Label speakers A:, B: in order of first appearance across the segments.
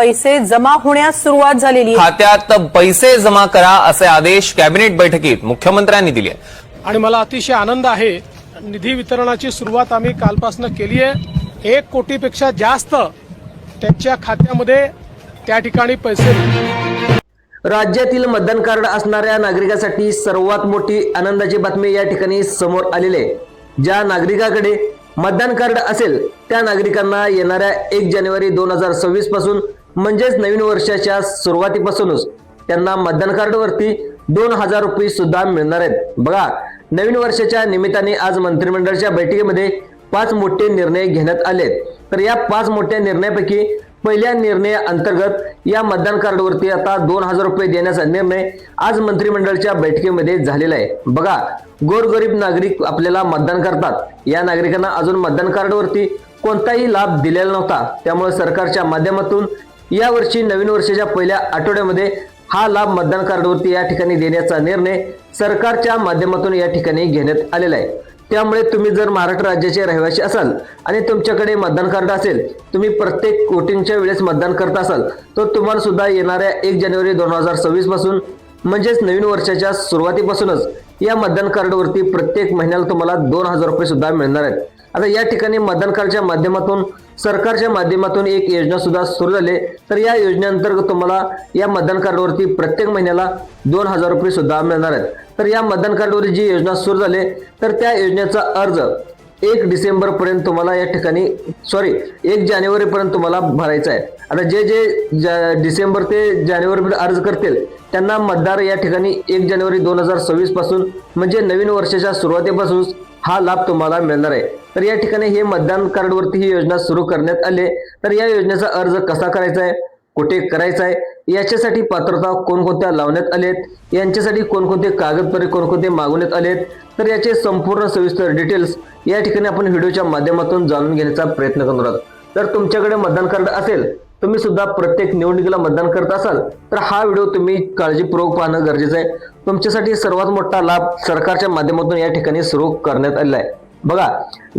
A: पैसे जमा होण्यास सुरुवात झालेली आहे.
B: खात्यात पैसे जमा करा असे आदेश कॅबिनेट बैठकीत मुख्यमंत्र्यांनी दिले
C: आणि मला अतिशय आनंद आहे निधी वितरणाची सुरुवात आम्ही कालपासून केली आहे. एक कोटीपेक्षा जास्त त्यांच्या खात्यामध्ये त्या ठिकाणी पैसे
D: राज्यातील मतदान कार्ड असणाऱ्या नागरिकांसाठी सर्वात मोठी आनंदाची बातमी या ठिकाणी समोर आलेली आहे. ज्या नागरिकाकडे मतदान कार्ड असेल त्या नागरिकांना येणाऱ्या एक जानेवारी दोन हजार सव्वीसपासून म्हणजेच नवीन वर्षाच्या सुरुवातीपासूनच त्यांना मतदान कार्डवरती दोन हजार रुपये सुद्धा मिळणार आहेत. बघा नवीन वर्षाच्या निमित्ताने आज मंत्रिमंडळाच्या बैठकीमध्ये पाच मोठे निर्णय घेण्यात आले तर या पाच मोठ्या निर्णयापैकी पहिल्या निर्णय अंतर्गत या मतदान कार्डवरती आता दोन हजार रुपये देण्याचा निर्णय आज मंत्रिमंडळाच्या बैठकीमध्ये झालेला आहे. बघा गोरगरीब नागरिक आपल्याला मतदान करतात. या नागरिकांना अजून मतदान कार्डवरती कोणताही लाभ दिलेला नव्हता. त्यामुळे सरकारच्या माध्यमातून यावर्षी नवीन वर्षाच्या पहिल्या आठवड्यामध्ये हा लाभ मतदान कार्डवरती या ठिकाणी देण्याचा निर्णय सरकारच्या माध्यमातून या ठिकाणी घेण्यात आलेला आहे. त्यामुळे तुम्ही जर महाराष्ट्र राज्याचे रहिवासी असाल आणि तुमच्याकडे मतदान कार्ड असेल तुम्ही प्रत्येक वोटिंगच्या वेळेस मतदान करत असाल तर तुम्हाला सुद्धा येणाऱ्या एक जानेवारी दोन हजार सव्वीसपासून म्हणजेच नवीन वर्षाच्या सुरुवातीपासूनच या मतदान कार्डवरती प्रत्येक महिन्याला तुम्हाला दोन हजार रुपये सुद्धा मिळणार आहेत. आता या ठिकाणी मतदान कार्डच्या माध्यमातून सरकारच्या माध्यमातून एक योजना सुद्धा सुरू झाली तर या योजनेअंतर्गत तुम्हाला या मतदान कार्डवरती प्रत्येक महिन्याला दोन हजार रुपये सुद्धा मिळणार आहेत. तर या मतदान कार्डवर जी योजना सुरू झाली तर त्या योजनेचा अर्ज एक डिसेंबर पर्यंत तुम्हाला या ठिकाणी सॉरी एक जानेवारी पर्यंत तुम्हाला भरायचं आहे. आता जे जे डिसेंबर ते जानेवारी अर्ज करतील त्यांना मतदार या ठिकाणी एक जानेवारी दोन हजार सव्वीसपासून म्हणजे नवीन वर्षाच्या सुरुवातीपासून हा लाभ तुम्हाला मिळणार आहे. तर या ठिकाणी हे मतदान कार्डवरती ही योजना सुरू करण्यात आली तर या योजनेचा अर्ज कसा करायचा आहे? कुठे करायचा आहे याच्यासाठी पात्रता कोणकोणत्या लावण्यात आलेत यांच्यासाठी कोणकोणते कागदपत्रे कोणकोणते मागवण्यात आलेत तर याचे संपूर्ण सविस्तर डिटेल्स या ठिकाणी आपण व्हिडिओच्या माध्यमातून जाणून घेण्याचा प्रयत्न करणार आहोत. जर तुमच्याकडे मतदान कार्ड असेल तुम्ही सुद्धा प्रत्येक निवडणुकीला मतदान करत असाल तर हा व्हिडिओ तुम्ही काळजीपूर्वक पाहणं गरजेचं आहे. तुमच्यासाठी सर्वात मोठा लाभ सरकारच्या माध्यमातून या ठिकाणी सुरू करण्यात आलेला आहे. बघा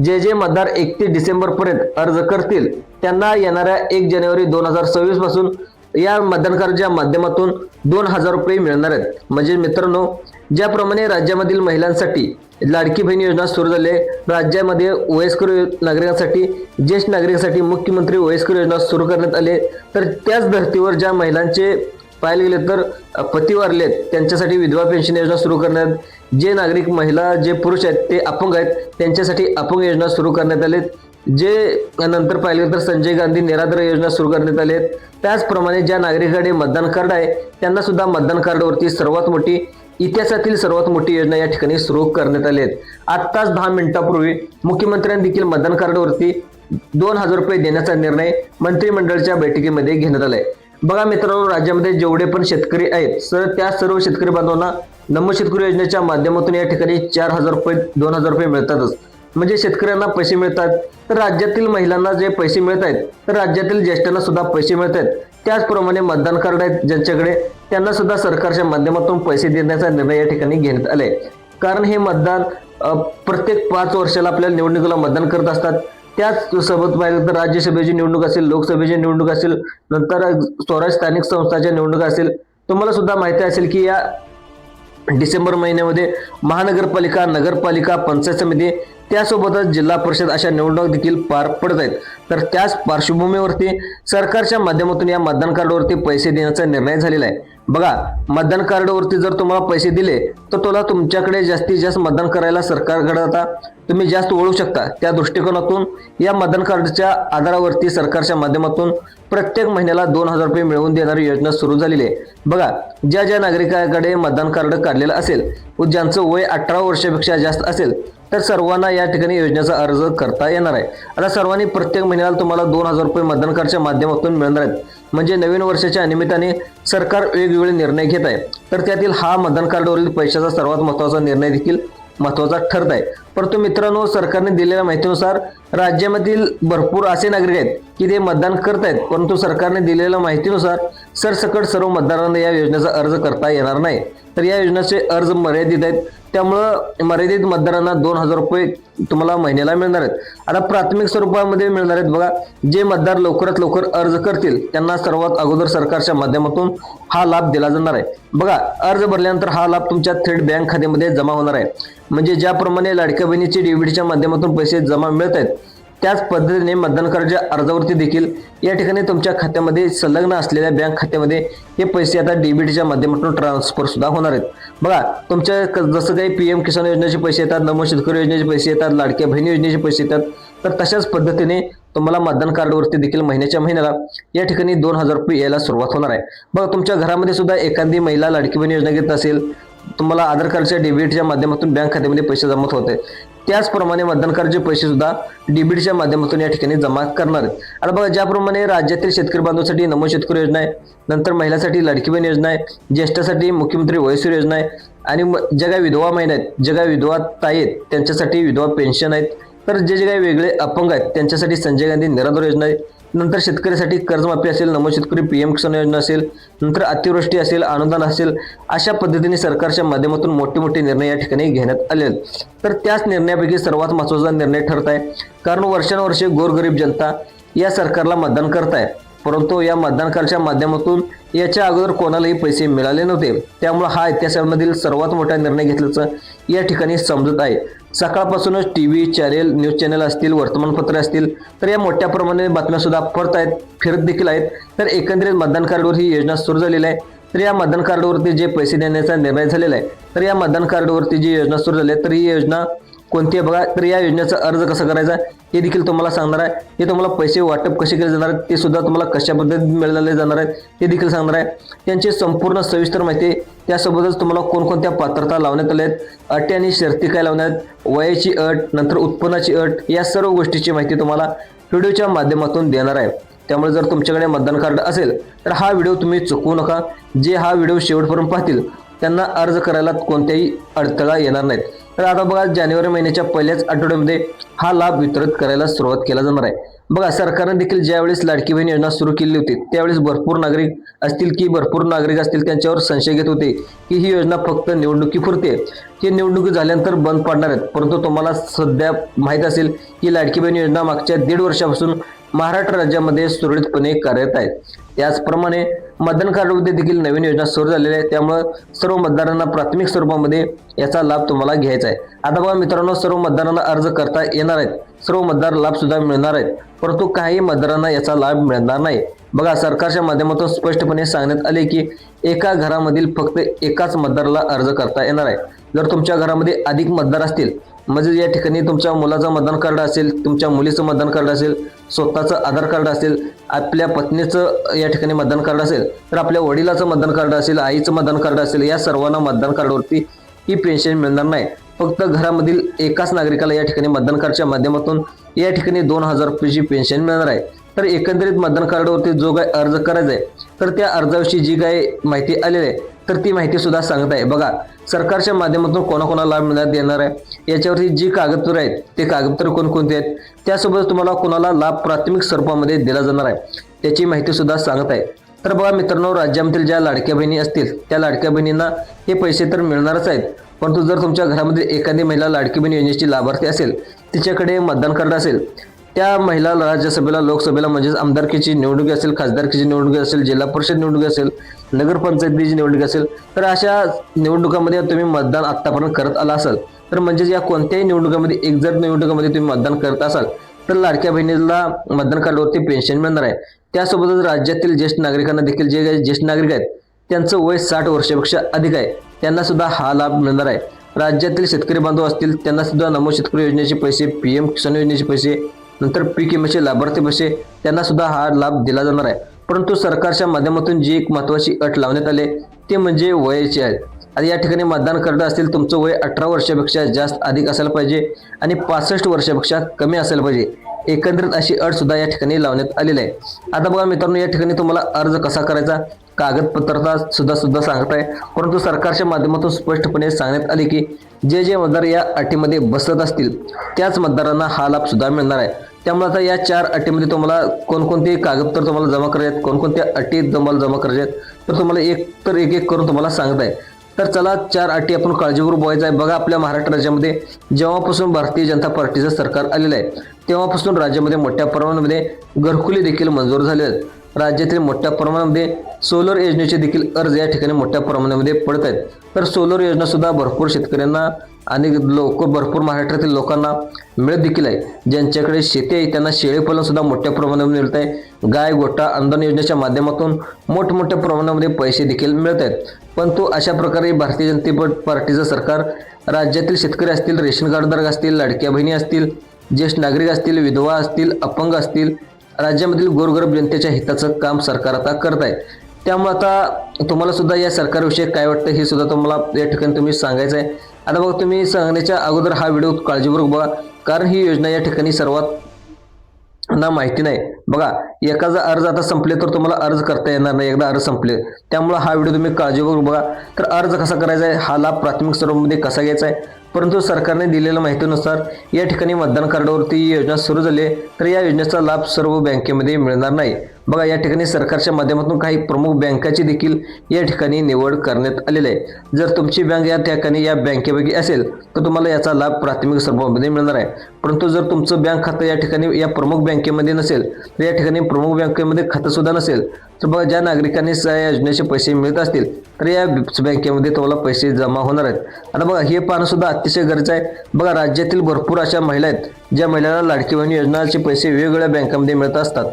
D: जे जे मतदार एकतीस डिसेंबर पर्यंत अर्ज करतील त्यांना येणाऱ्या एक जानेवारी दोन हजार सव्वीसपासून या मतदान कार्डच्या माध्यमातून दोन हजार रुपये मिळणार आहेत. म्हणजे मित्रांनो ज्याप्रमाणे राज्यामधील महिलांसाठी लाडकी बहीण योजना सुरू झाली आहे राज्यामध्ये वयस्कर नागरिकांसाठी ज्येष्ठ नागरिकांसाठी मुख्यमंत्री वयस्कर योजना सुरू करण्यात आली. तर त्याच धर्तीवर ज्या महिलांचे पाहायला गेले तर पती वारलेत त्यांच्यासाठी विधवा पेन्शन योजना सुरू करण्यात जे नागरिक महिला जे पुरुष आहेत ते अपंग आहेत त्यांच्यासाठी अपंग योजना सुरू करण्यात आलेत जे नंतर पाहिले तर संजय गांधी निराधार योजना सुरू करण्यात आली आहेत. त्याचप्रमाणे ज्या नागरिकांकडे मतदान कार्ड आहे त्यांना सुद्धा मतदान कार्डवरती सर्वात मोठी इतिहासातील सर्वात मोठी योजना या ठिकाणी सुरू करण्यात आली आहेत. आत्ताच दहा मिनिटापूर्वी मुख्यमंत्र्यांनी देखील मतदान कार्डवरती दोन हजार रुपये देण्याचा निर्णय मंत्रिमंडळाच्या बैठकीमध्ये घेण्यात आलाय. बघा मित्रांनो राज्यामध्ये जेवढे पण शेतकरी आहेत सर त्या सर्व शेतकरी बांधवांना नमो शेतकरी योजनेच्या माध्यमातून या ठिकाणी चार हजार रुपये दोन हजार रुपये मिळतातच. म्हणजे शेतकऱ्यांना पैसे मिळतात तर राज्यातील महिलांना जे पैसे मिळत आहेत तर राज्यातील ज्येष्ठांना सुद्धा पैसे मिळत आहेत. त्याचप्रमाणे मतदान कार्ड आहेत ज्यांच्याकडे त्यांना सुद्धा सरकारच्या माध्यमातून पैसे देण्याचा निर्णय या ठिकाणी घेण्यात आलाय. कारण हे मतदान प्रत्येक पाच वर्षाला आपल्याला निवडणुकीला मतदान करत असतात. त्याच सोबत पाहिलं तर राज्यसभेची निवडणूक असेल लोकसभेची निवडणूक असेल नंतर स्वराज स्थानिक संस्थाच्या निवडणूक असेल तुम्हाला सुद्धा माहिती असेल की या डिसेंबर महिन्यामध्ये महानगरपालिका नगरपालिका पंचायत समिती त्यासोबतच जिल्हा परिषद अशा निवडणूक देखील पार पडत आहेत. तर त्याच पार्श्वभूमीवरती सरकारच्या माध्यमातून या मतदान कार्डवरती पैसे देण्याचा निर्णय झालेला आहे. बघा मतदान कार्डवरती जर तुम्हाला पैसे दिले तर तुला तुमच्याकडे जास्तीत जास्त मतदान करायला सरकारकडे आता तुम्ही जास्त वळू शकता. त्या दृष्टिकोनातून या मतदान कार्डच्या आधारावरती सरकारच्या माध्यमातून प्रत्येक महिन्याला दोन हजार रुपये मिळवून देणारी योजना सुरू झालेली आहे. बघा ज्या ज्या नागरिकाकडे मतदान कार्ड काढलेलं असेल व ज्यांचं वय अठरा वर्षापेक्षा जास्त असेल तर सर्वांना या ठिकाणी योजनेचा अर्ज करता येणार आहे. आता सर्वांनी प्रत्येक महिन्याला तुम्हाला दोन हजार रुपये मतदान कार्डच्या माध्यमातून मिळणार आहेत. म्हणजे नवीन वर्षाच्या निमित्ताने सरकार वेगवेगळे निर्णय घेत आहे. तर त्यातील हा मतदान कार्डवरील पैशाचा सर्वात महत्त्वाचा निर्णय देखील महत्त्वाचा ठरत आहे. परंतु मित्रांनो सरकारने दिलेल्या माहितीनुसार राज्यामधील भरपूर असे नागरिक आहेत की ते मतदान करत आहेत. परंतु सरकारने दिलेल्या माहितीनुसार सरसकट सर्व मतदारांना या योजनेचा अर्ज करता येणार नाही. तर या योजनेचे अर्ज मर्यादित आहेत. त्यामुळं मर्यादित मतदारांना दोन हजार रुपये तुम्हाला महिन्याला मिळणार आहेत. आता प्राथमिक स्वरूपामध्ये मिळणार आहेत बघा. जे मतदार लवकरात लवकर अर्ज करतील त्यांना सर्वात अगोदर सरकारच्या माध्यमातून हा लाभ दिला जाणार आहे. बघा अर्ज भरल्यानंतर हा लाभ तुमच्या थेट बँक खात्यामध्ये जमा होणार आहे. म्हणजे ज्याप्रमाणे लाडक्या बहिणीचे डीबीटीच्या माध्यमातून पैसे जमा मिळत आहेत त्याच पद्धतीने मतदान कार्डच्या अर्जावरती देखील या ठिकाणी तुमच्या खात्यामध्ये संलग्न असलेल्या बँक खात्यामध्ये हे पैसे आता डीबीटीच्या माध्यमातून ट्रान्सफर सुद्धा होणार आहेत. बघा तुमच्या क- जसं काही पी एम किसान योजनेचे पैसे येतात नमो शेतकरी योजनेचे पैसे येतात लाडक्या बहिणी योजनेचे पैसे येतात तर तशाच पद्धतीने तुम्हाला मतदान कार्डवरती देखील महिन्याच्या महिन्याला या ठिकाणी दोन हजार रुपये यायला सुरुवात होणार आहे. बघा तुमच्या घरामध्ये सुद्धा एखादी महिला लाडकी बहिणी योजना घेत असेल तुम्हाला आधार कार्डच्या डेबिटच्या माध्यमातून बँक खात्यामध्ये पैसे जमा होते. त्याचप्रमाणे मतदान कार्डचे पैसे सुद्धा डेबिटच्या माध्यमातून या ठिकाणी जमा करणार आहेत. आता बघा ज्याप्रमाणे राज्यातील शेतकरी बांधवांसाठी नमो शेतकरी योजना आहे नंतर महिलांसाठी लाडकी बहीण योजना आहे ज्येष्ठासाठी मुख्यमंत्री वयसूर योजना आहे आणि म- ज्या काही विधवा महिला आहेत ज्या काही विधवा ताई आहेत त्यांच्यासाठी विधवा पेन्शन आहेत. तर जे जे काही वेगळे अपंग आहेत त्यांच्यासाठी संजय गांधी निराधार योजना आहे. नंतर शेतकऱ्यासाठी कर्जमाफी असेल नमो शेतकरी पी एम किसान योजना असेल नंतर अतिवृष्टी असेल अनुदान असेल अशा पद्धतीने सरकारच्या माध्यमातून मोठे मोठे निर्णय या ठिकाणी घेण्यात आले आहेत. तर त्याच निर्णयापैकी सर्वात महत्त्वाचा निर्णय ठरत आहे कारण वर्षानुवर्षे गोरगरीब जनता या सरकारला मतदान करत आहे. परंतु या मतदान कार्डच्या माध्यमातून याच्या अगोदर कोणालाही पैसे मिळाले नव्हते. त्यामुळे हा इतिहासामधील सर्वात मोठा निर्णय घेतल्याचं या ठिकाणी समजत आहे. सकाळपासूनच T V channel news channel असतील वर्तमानपत्रे असतील तर या मोठ्या प्रमाणात बातम्यासुद्धा सुद्धा आहेत फिरत देखील आहेत. तर एकंदरीत मतदान कार्डवर ही योजना सुरू झालेली आहे. तर या मतदान कार्डवरती जे पैसे देण्याचा निर्णय झालेला आहे तर या मतदान कार्डवरती जी योजना सुरू झाली आहे तर ही योजना कोणती आहे बघा तर या योजनेचा अर्ज कसा करायचा हे देखील तुम्हाला सांगणार आहे. हे तुम्हाला पैसे वाटप कसे केले जाणार आहेत ते सुद्धा तुम्हाला कशा पद्धतीने मिळाले जाणार आहेत हे देखील सांगणार आहे. त्यांची संपूर्ण सविस्तर माहिती त्यासोबतच तुम्हाला कोणकोणत्या पात्रता लावण्यात आल्या आहेत अटी आणि शर्ती काय लावण्यात आहेत, वयाची अट नंतर उत्पन्नाची अट या सर्व गोष्टीची माहिती तुम्हाला व्हिडिओच्या माध्यमातून देणार आहे. त्यामुळे जर तुमच्याकडे मतदान कार्ड असेल तर हा व्हिडिओ तुम्ही चुकवू नका. जे हा व्हिडिओ शेवटपर्यंत पाहतील त्यांना अर्ज करायला कोणत्याही अडथळा येणार नाहीत. तर आता बघा जानेवारी महिन्याच्या पहिल्याच आठवड्यामध्ये हा लाभ वितरित करायला सुरुवात केला जाणार आहे. बघा सरकारने देखील ज्यावेळेस लाडकी बहीण योजना सुरू केली होती त्यावेळेस भरपूर नागरिक असतील की भरपूर नागरिक असतील त्यांच्यावर संशय घेत होते की ही योजना फक्त निवडणुकीपुरते आहे ही निवडणुकी झाल्यानंतर बंद पडणार आहेत. परंतु तुम्हाला सध्या माहीत असेल की लाडकी बहीण योजना मागच्या दीड वर्षापासून महाराष्ट्र राज्यामध्ये सुरळीतपणे कार्यरत आहेत. त्याचप्रमाणे मतदान कार्डमध्ये देखील नवीन योजना सुरू झालेल्या आहे त्यामुळं सर्व मतदारांना प्राथमिक स्वरूपामध्ये याचा लाभ तुम्हाला घ्यायचा आहे. आता बघा मित्रांनो सर्व मतदारांना अर्ज करता येणार आहेत. सर्व मतदार लाभ सुद्धा मिळणार आहेत. परंतु काही मतदारांना याचा लाभ मिळणार नाही. बघा सरकारच्या माध्यमातून स्पष्टपणे सांगण्यात आले की एका घरामधील फक्त एकाच मतदाराला अर्ज करता येणार आहे. जर तुमच्या घरामध्ये अधिक मतदार असतील म्हणजे या ठिकाणी तुमच्या मुलाचं मतदान कार्ड असेल तुमच्या मुलीचं मतदान कार्ड असेल स्वतःचं आधार कार्ड असेल आपल्या पत्नीचं या ठिकाणी मतदान कार्ड असेल तर आपल्या वडिलाचं मतदान कार्ड असेल आईचं मतदान कार्ड असेल या सर्वांना मतदान कार्डवरती ही पेन्शन मिळणार नाही. फक्त घरामधील एकाच नागरिकाला या ठिकाणी मतदान कार्डच्या माध्यमातून या ठिकाणी दोन हजार रुपयाची पेन्शन मिळणार आहे. तर एकंदरीत मतदान कार्डवरती जो काय अर्ज करायचा आहे तर त्या अर्जाविषयी जी काय माहिती आलेली आहे तर ती माहिती सुद्धा सांगत आहे. बघा सरकारच्या माध्यमातून कोणाकोणाला लाभ मिळण्यात येणार आहे. याच्यावरती जी कागदपत्र आहेत ते कागदपत्र कोणकोणते आहेत त्यासोबत तुम्हाला कोणाला लाभ प्राथमिक स्वरूपामध्ये दिला जाणार आहे त्याची माहिती सुद्धा सांगत आहे. तर बघा मित्रांनो राज्यामधील ज्या लाडक्या बहिणी असतील त्या लाडक्या बहिणींना हे पैसे तर मिळणारच आहेत. परंतु जर तुमच्या घरामध्ये एखादी महिला लाडकी बहीण योजनेची लाभार्थी असेल तिच्याकडे मतदान कार्ड असेल त्या महिला राज्यसभेला लोकसभेला म्हणजेच आमदारकीची निवडणूक असेल खासदारकीची निवडणूक असेल जिल्हा परिषद निवडणूक असेल नगरपंचायतीची निवडणूक असेल तर अशा निवडणुकामध्ये तुम्ही मतदान आत्तापर्यंत करत आला असाल तर म्हणजेच या कोणत्याही निवडणुकामध्ये एक जर निवडणुकामध्ये तुम्ही मतदान करत असाल तर लाडक्या बहिणीला मतदान कार्डवरती पेन्शन मिळणार आहे. त्यासोबतच राज्यातील ज्येष्ठ नागरिकांना देखील जे काही ज्येष्ठ नागरिक आहेत त्यांचं वय साठ वर्षापेक्षा अधिक आहे त्यांना सुद्धा हा लाभ मिळणार आहे. राज्यातील शेतकरी बांधव असतील त्यांना सुद्धा नमो शेतकरी योजनेचे पैसे पी एम किसान योजनेचे पैसे नंतर पीक विम्याचे लाभार्थी बसे त्यांना सुद्धा हा लाभ दिला जाणार आहे. परंतु सरकारच्या माध्यमातून जी एक महत्वाची अट लावण्यात आली ते म्हणजे वयाची आहे. आता या ठिकाणी मतदान करत असतील तुमचं वय अठरा वर्षापेक्षा जास्त अधिक असायला पाहिजे आणि पासष्ट वर्षापेक्षा कमी असायला पाहिजे. एकंदरीत अशी अट सुद्धा या ठिकाणी लावण्यात आलेली आहे. आता बघा मित्रांनो या ठिकाणी तुम्हाला अर्ज कसा करायचा? कागदपत्रता सुद्धा सुद्धा सांगत आहे. परंतु सरकारच्या माध्यमातून स्पष्टपणे सांगण्यात आले की जे जे मतदार या अटीमध्ये बसत असतील त्याच मतदारांना हा लाभ सुद्धा मिळणार आहे. त्यामुळे आता या चार अटीमध्ये तुम्हाला कोणकोणते कागदपत्र तुम्हाला जमा करायचे आहेत कोणकोणत्या अटी तुम्हाला जमा करायचे आहेत तर तुम्हाला एक तर एक एक करून तुम्हाला सांगत आहे. तर चला चार अटी आपण काळजीपूर्वक बघायचं आहे. बघा आपल्या महाराष्ट्र राज्यामध्ये जेव्हापासून भारतीय जनता पार्टीचं सरकार आलेलं आहे तेव्हापासून राज्यामध्ये मोठ्या प्रमाणामध्ये घरकुली देखील मंजूर झाले आहेत. राज्यातील मोठ्या प्रमाणामध्ये सोलर योजनेचे देखील अर्ज या ठिकाणी मोठ्या प्रमाणामध्ये पडत आहेत. तर सोलर योजना सुद्धा भरपूर शेतकऱ्यांना आणि लोक भरपूर महाराष्ट्रातील लोकांना मिळत देखील आहे. ज्यांच्याकडे शेती आहे त्यांना शेळीपालन सुद्धा मोठ्या प्रमाणामध्ये मिळत आहे. गाय गोठा अनुदान योजनेच्या माध्यमातून मोठमोठ्या प्रमाणामध्ये पैसे देखील मिळत आहेत. परंतु अशा प्रकारे भारतीय जनता पार्टीचं सरकार राज्यातील शेतकरी असतील रेशन कार्डधारक असतील लाडक्या बहिणी असतील ज्येष्ठ नागरिक असतील विधवा असतील अपंग असतील राज्यामधील गोरगरीब जनतेच्या हिताचं काम सरकार आता करत आहे. त्यामुळे आता तुम्हाला सुद्धा या सरकारविषयी काय वाटतं हे सुद्धा तुम्हाला या ठिकाणी तुम्ही सांगायचं आहे. आता बघा तुम्ही सांगण्याच्या अगोदर हा व्हिडिओ काळजीपूर्वक बघा कारण ही योजना या ठिकाणी सर्वात ना माहिती नाही. बघा एखादा अर्ज आता संपले तर तुम्हाला अर्ज करता येणार नाही. एकदा अर्ज संपले. त्यामुळे हा व्हिडिओ तुम्ही काळजीपूर्वक बघा. तर अर्ज कसा करायचा आहे? हा लाभ प्राथमिक स्वरूपामध्ये कसा घ्यायचा आहे? परंतु सरकारने दिलेल्या माहितीनुसार या ठिकाणी मतदान कार्डावरती योजना सुरू झाली आहे. तर या योजनेचा लाभ सर्व बँकेमध्ये मिळणार नाही. बघा या ठिकाणी सरकारच्या माध्यमातून काही प्रमुख बँकाची देखील या ठिकाणी निवड करण्यात आलेली आहे. जर तुमची बँक या ठिकाणी या बँकेपैकी असेल तर तुम्हाला याचा लाभ प्राथमिक स्वरूपामध्ये मिळणार आहे. परंतु जर तुमचं बँक खातं या ठिकाणी या प्रमुख बँकेमध्ये नसेल तर या ठिकाणी प्रमुख बँकेमध्ये खातं सुद्धा नसेल तर बघा ज्या नागरिकांनी या योजनेचे पैसे मिळत असतील तर या बँकेमध्ये तुम्हाला पैसे जमा होणार आहेत. आता बघा हे पाहणं सुद्धा अतिशय गरजेचं आहे. बघा राज्यातील भरपूर अशा महिला आहेत ज्या महिलांना लाडकी बहिणी योजनाचे पैसे वेगवेगळ्या बँकांमध्ये मिळत असतात.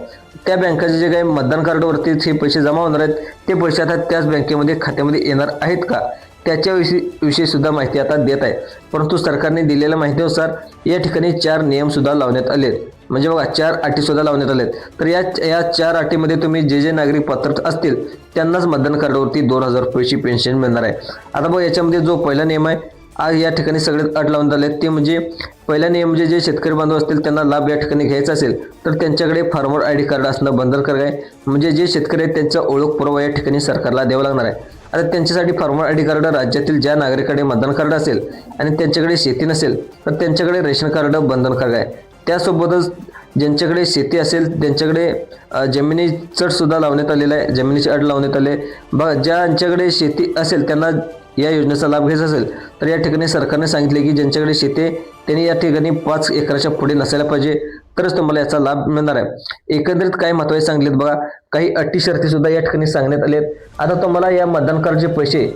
D: त्या बँकाचे जे काही मतदान कार्डवरती हे पैसे जमा होणार आहेत ते पैसे आता त्याच बँकेमध्ये खात्यामध्ये येणार आहेत का? त्याच्याविषयी विषयी सुद्धा माहिती आता देत आहे. परंतु सरकारने दिलेल्या माहितीनुसार या ठिकाणी चार नियम सुद्धा लावण्यात आले आहेत म्हणजे बघा चार अटी सुद्धा लावण्यात आलेत. आहेत तर या या चार अटीमध्ये तुम्ही जे जे नागरिक पात्र असतील त्यांनाच मतदान कार्डावरती दोन हजार रुपयाची पेन्शन मिळणार आहे. आता बघा याच्यामध्ये जो पहिला नियम आहे आज या ठिकाणी सगळ्यात अट लावण्यात आले ते म्हणजे पहिला नियम म्हणजे जे शेतकरी बांधव असतील त्यांना लाभ या ठिकाणी घ्यायचा असेल तर त्यांच्याकडे फार्मर आय डी कार्ड असणं बंधनकारक आहे. म्हणजे जे शेतकरी आहेत त्यांचा ओळख पुरावा या ठिकाणी सरकारला द्यावा लागणार आहे. आता त्यांच्यासाठी फार्मर आय डी कार्ड राज्यातील ज्या नागरिकाकडे मतदान कार्ड असेल आणि त्यांच्याकडे शेती नसेल तर त्यांच्याकडे रेशन कार्ड बंधनकारक आहे. त्यासोबतच ज्यांच्याकडे शेती असेल त्यांच्याकडे जमिनी चढसुद्धा लावण्यात आलेलं आहे जमिनीची अट लावण्यात आले बघा ज्यांच्याकडे शेती असेल त्यांना या योजनेचा लाभ घ्यायचा असेल तर या ठिकाणी सरकारने सांगितले की ज्यांच्याकडे शेती आहे, त्यांनी या ठिकाणी पाच एकराच्या पुढे नसायला पाहिजे. तरच तुम्हाला याचा लाभ मिळणार आहे. एकंदरीत काय महत्त्वाचे सांगलेत बघा काही अटी शर्ती सुद्धा या ठिकाणी सांगण्यात आले आहेत आता तुम्हाला या मतदान कार्डचे पैसे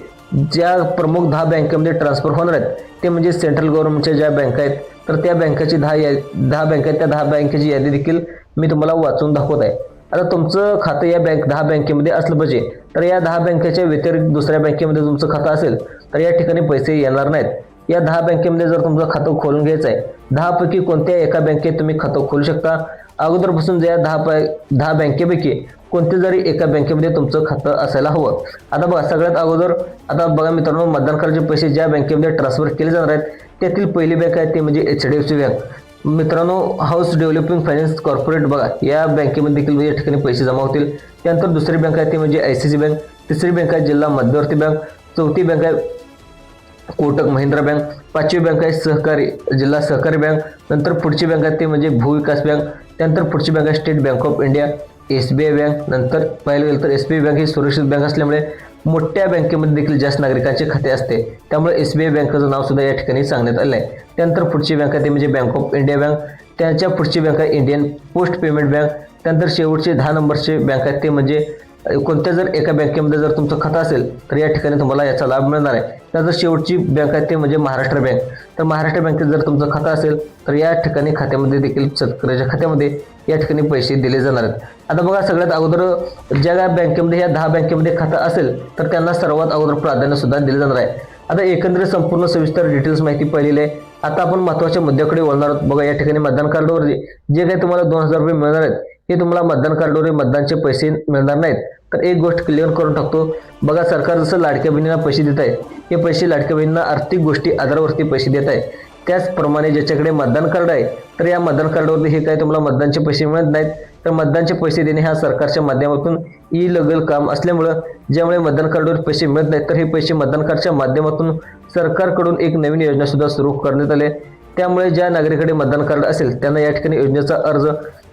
D: ज्या प्रमुख दहा बँकेमध्ये ट्रान्सफर होणार आहेत ते म्हणजे सेंट्रल गव्हर्नमेंटच्या ज्या बँका आहेत तर त्या बँकेची दहा या दहा बँक आहेत त्या दहा बँकेची यादी देखील मी तुम्हाला वाचून दाखवत आहे. आता तुमचं खातं या बँक दहा बँकेमध्ये असलं पाहिजे तर या दहा बँकेच्या व्यतिरिक्त दुसऱ्या बँकेमध्ये तुमचं खातं असेल तर या ठिकाणी पैसे येणार नाहीत. या दहा बँकेमध्ये जर तुमचं खातं खोलून घ्यायचं आहे दहापैकी कोणत्या एका बँकेत तुम्ही खातं खोलू शकता? अगोदरपासून ज्या दहा पै दहा बँकेपैकी कोणते जरी एका बँकेमध्ये तुमचं खातं असायला हवं आता बघा सगळ्यात अगोदर आता बघा मित्रांनो मतदान करायचे पैसे ज्या बँकेमध्ये ट्रान्सफर केले जाणार आहेत त्यातील पहिली बँक आहे ती म्हणजे H D F C bank. मित्रांनो हाऊस डेव्हलपिंग फायनान्स कॉर्पोरेट बघा या बँकेमध्ये देखील या ठिकाणी पैसे जमा होतील. त्यानंतर दुसरी बँक आहे ती म्हणजे आय सी सी बँक तिसरी बँक आहे जिल्हा मध्यवर्ती बँक चौथी बँक आहे कोटक महिंद्रा बँक पाचवी बँक आहे सहकारी जिल्हा सहकारी बँक नंतर पुढची बँक आहे ती म्हणजे भूविकास बँक त्यानंतर पुढची बँक आहे State Bank of India S B I bank नंतर पाहिलं गेलं तर एस बी आय बँक ही सुरक्षित बँक असल्यामुळे मोठ्या बँकेमध्ये देखील जास्त नागरिकांचे खाते असते. त्यामुळे एस बी आय बँकेचं नाव सुद्धा या ठिकाणी सांगण्यात आलं आहे त्यानंतर पुढची बँक आहे ती म्हणजे बँक ऑफ इंडिया बँक. त्याच्या पुढची बँक आहे इंडियन पोस्ट पेमेंट बँक. त्यानंतर शेवटचे दहा नंबरचे बँक आहेत ते म्हणजे कोणत्या जर एका बँकेमध्ये जर तुमचं खातं असेल तर या ठिकाणी तुम्हाला याचा लाभ मिळणार आहे. त्यानंतर शेवटची बँक आहे ते म्हणजे महाराष्ट्र बँक. तर महाराष्ट्र बँकेत जर तुमचं खातं असेल तर या ठिकाणी खात्यामध्ये देखील शेतकऱ्याच्या खात्यामध्ये या ठिकाणी पैसे दिले जाणार आहेत. आता बघा सगळ्यात अगोदर ज्या बँकेमध्ये या दहा बँकेमध्ये खातं असेल तर त्यांना सर्वात अगोदर प्राधान्य सुद्धा दिले जाणार आहे. आता एकंदरीत संपूर्ण सविस्तर डिटेल्स माहिती पाहिलेली आहे. आता आपण महत्त्वाच्या मुद्द्याकडे वळणार आहोत. बघा या ठिकाणी मतदान कार्डवर जे काही तुम्हाला दोन हजार रुपये मिळणार आहेत हे तुम्हाला मतदान कार्डावर मतदानचे पैसे मिळणार नाहीत. तर एक गोष्ट क्लिअर करून टाकतो. बघा सरकार जसं लाडक्या बहिणींना पैसे देत आहे हे पैसे लाडक्या बहिणींना आर्थिक गोष्टी आधारावरती पैसे देत आहे. त्याचप्रमाणे ज्याच्याकडे मतदान कार्ड आहे तर या मतदान कार्डवरती हे काय तुम्हाला मतदानचे पैसे मिळत नाहीत. तर मतदानचे पैसे देणे हा सरकारच्या माध्यमातून ई लगल काम असल्यामुळं ज्यामुळे मतदान कार्डवर पैसे मिळत नाहीत तर हे पैसे मतदान कार्डच्या माध्यमातून सरकारकडून एक नवीन योजनासुद्धा सुरू करण्यात आली त्यामुळे ज्या नागरिकांकडे मतदान कार्ड असेल त्यांना या ठिकाणी योजनेचा अर्ज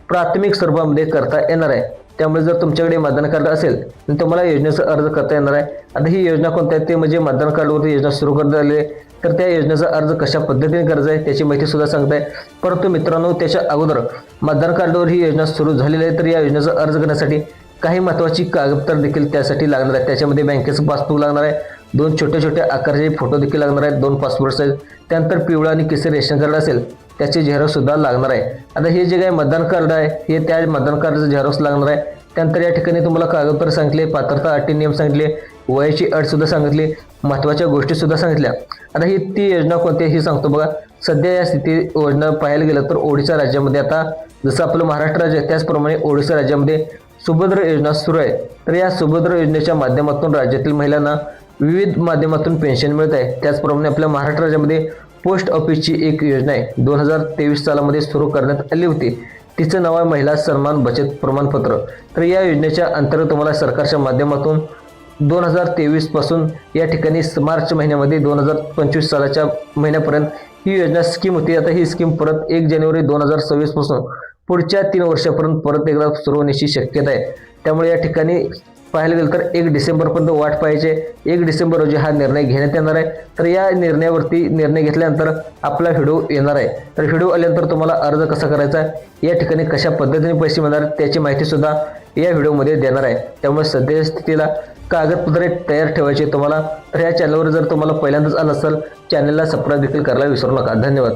D: प्राथमिक स्वरूपामध्ये करता येणार आहे. त्यामुळे जर तुमच्याकडे मतदान कार्ड असेल तर तुम्हाला योजनेचा अर्ज करता येणार आहे. आता ही योजना कोणती आहे? ते म्हणजे मतदान कार्डवरती योजना सुरू करण्यात आली आहे. तर त्या योजनेचा अर्ज कशा पद्धतीने करायचा आहे त्याची माहिती सुद्धा सांगताय परंतु मित्रांनो त्याच्या अगोदर मतदान कार्डवर ही योजना सुरू झालेली आहे तर या योजनेचा अर्ज करण्यासाठी काही महत्त्वाची कागदपत्र देखील त्यासाठी लागणार आहे त्याच्यामध्ये बँकेचं पासबुक लागणार आहे. दोन छोटे छोटे आकाराचे फोटो देखील लागणार आहेत. दोन पासपोर्ट साईज त्यानंतर पिवळा आणि केसरी रेशन कार्ड असेल त्याचे झेरॉक्स सुद्धा लागणार आहे. आता हे जे काही मतदान कार्ड आहे हे त्या मतदान कार्डाचं झेरॉक्स लागणार आहे. त्यानंतर या ठिकाणी तुम्हाला कागदपत्र सांगितले पात्रता अटी नियम सांगितले वयाची अट सुद्धा सांगितली महत्त्वाच्या गोष्टी सुद्धा सांगितल्या. आता ही ती योजना कोणती आहे ही सांगतो बघा. सध्या या स्थिती योजना पाहायला गेलं तर ओडिशा राज्यामध्ये आता जसं आपलं महाराष्ट्र राज्य आहे त्याचप्रमाणे ओडिशा राज्यामध्ये सुभद्र योजना सुरू आहे. तर या सुभद्र योजनेच्या माध्यमातून राज्यातील महिलांना विविध माध्यमातून पेन्शन मिळत आहे. त्याचप्रमाणे आपल्या महाराष्ट्र राज्यामध्ये पोस्ट ऑफिसची एक योजना आहे. दोन हजार तेवीस सालामध्ये सुरू करण्यात आली होती. तिचं नाव आहे महिला सन्मान बचत प्रमाणपत्र. तर या योजनेच्या अंतर्गत तुम्हाला सरकारच्या माध्यमातून दोन हजार तेवीसपासून या ठिकाणी मार्च महिन्यामध्ये दोन हजार पंचवीस सालाच्या महिन्यापर्यंत ही योजना स्कीम होती. आता ही स्कीम परत एक जानेवारी दोन हजार सव्वीसपासून पुढच्या तीन वर्षापर्यंत परत एकदा सुरू होण्याची शक्यता आहे. त्यामुळे या ठिकाणी पाहायला गेलं तर एक डिसेंबरपर्यंत वाट पाहिजे एक डिसेंबर रोजी हा निर्णय घेण्यात येणार आहे. तर या निर्णयावरती निर्णय घेतल्यानंतर आपला व्हिडिओ येणार आहे. तर व्हिडिओ आल्यानंतर तुम्हाला अर्ज कसा करायचा या ठिकाणी कशा पद्धतीने पैसे मिळणार त्याची माहितीसुद्धा या व्हिडिओमध्ये देणार आहे. त्यामुळे सध्या स्थितीला कागदपत्रे तयार ठेवायचे तुम्हाला. तर या चॅनलवर जर तुम्हाला पहिल्यांदाच आलं असेल चॅनलला सबस्क्राईब देखील करायला विसरू नका. धन्यवाद.